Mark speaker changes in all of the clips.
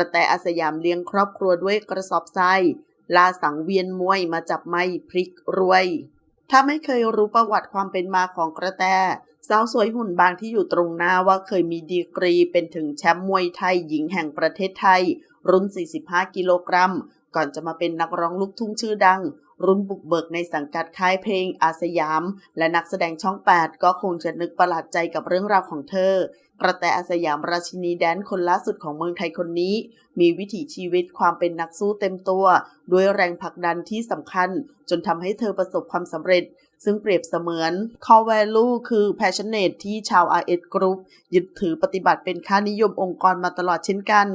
Speaker 1: ระแตอาสยามเลี้ยงครอบครัวด้วยกระสอบทรายลาสังเวียนมวยมาจับไม้พริกรวย ถ้าไม่เคยรู้ประวัติความเป็นมาของกระแตสาวสวยหุ่นบางที่อยู่ตรงหน้าว่าเคยมีดีกรีเป็นถึงแชมป์มวยไทยหญิงแห่งประเทศไทย รุ่น 45 กิโลกรัม ก่อนจะมาเป็นนักร้องลูกทุ่งชื่อดัง รุ่นบุกเบิกในสังกัดค่ายเพลงอาสยาม และนักแสดงช่อง 8 ก็คงจะนึกประหลาดใจกับเรื่องราวของเธอ กระแตอาสยามราชินีแดนคนล่าสุดของเมืองไทยคนนี้ มีวิถีชีวิตความเป็นนักสู้เต็มตัว ด้วยแรงผลักดันที่สำคัญ จนทำให้เธอประสบความสำเร็จ ซึ่งเปรียบเสมือน core value คือ passionate ที่ชาว RS Group ยึดถือปฏิบัติเป็นค่านิยมองค์กรมาตลอดเช่นกัน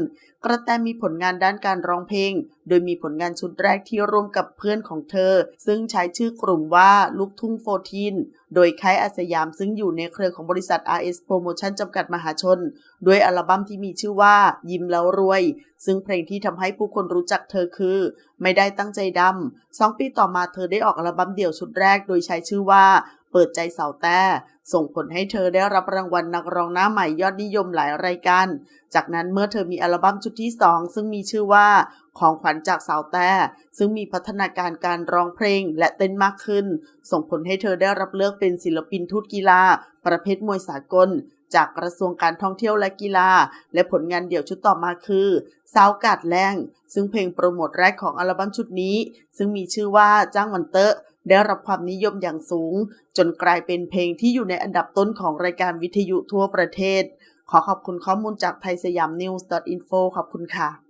Speaker 1: กระแตมีผลงานด้านการร้องเพลง โดยมีผลงานชุดแรกที่ร่วมกับเพื่อนของเธอ ซึ่งใช้ชื่อกลุ่มว่าลูกทุ่งโฟทีนโดยค่ายอาสยามซึ่งอยู่ในเครือของบริษัท RS Promotion จำกัดมหาชน ด้วยอัลบั้มที่มีชื่อว่า ยิ้มแล้วรวยซึ่งเพลงที่ทำให้ผู้คนรู้จักเธอคือ ไม่ได้ตั้งใจดำสองปีต่อมาเธอได้ออกอัลบั้มเดี่ยวชุดแรกโดยใช้ชื่อว่าเปิดใจเสาแต่ ส่งผลให้เธอได้รับรางวัลนักร้องหน้าใหม่ยอดนิยมหลายรายการ จากนั้นเมื่อเธอมีอัลบั้มชุดที่ 2 ซึ่งมีชื่อว่าของขวัญจากสาวแต่ ซึ่งมีพัฒนาการการร้องเพลงและเต้นมากขึ้น ส่งผลให้เธอได้รับเลือกเป็นศิลปินทูตกีฬา ประเภทมวยสากล จากกระทรวงการท่องเที่ยวและกีฬา และผลงานเดี่ยวชุดต่อมาคือสาวกาดแรงซึ่งเพลงโปรโมทแรกของอัลบั้มชุดนี้ ซึ่งมีชื่อว่าจ้างมันเตอะได้รับความนิยมอย่างสูง จนกลายเป็นเพลงที่อยู่ในอันดับต้นของรายการวิทยุทั่วประเทศ ขอขอบคุณข้อมูลจากไทยสยามนิวส์ .info ขอบคุณค่ะ